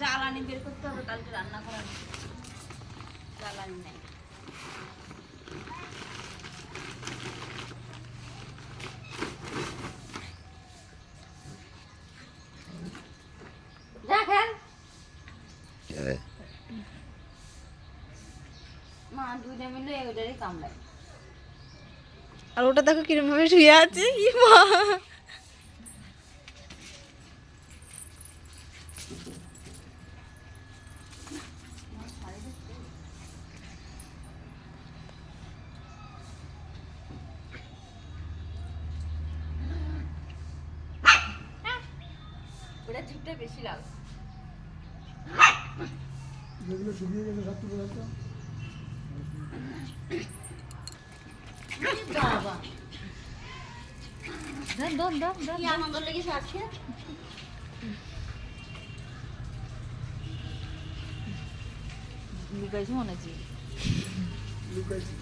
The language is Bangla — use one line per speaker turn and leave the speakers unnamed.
জ্বালানি বের করতে হবে কালকে রান্না করার জ্বালানি নেই।
আর ওটা দেখো কিরম ভাবে শুয়ে আছে মা?
ওটা বেশি লাল।
যেগুলো শুকিয়ে গেছে সব তুলে রাখো।
বাবা।
কি আনন্দ লেগেছে আজকে?
লুকাইছি মনে হচ্ছে।
লুকাইছি।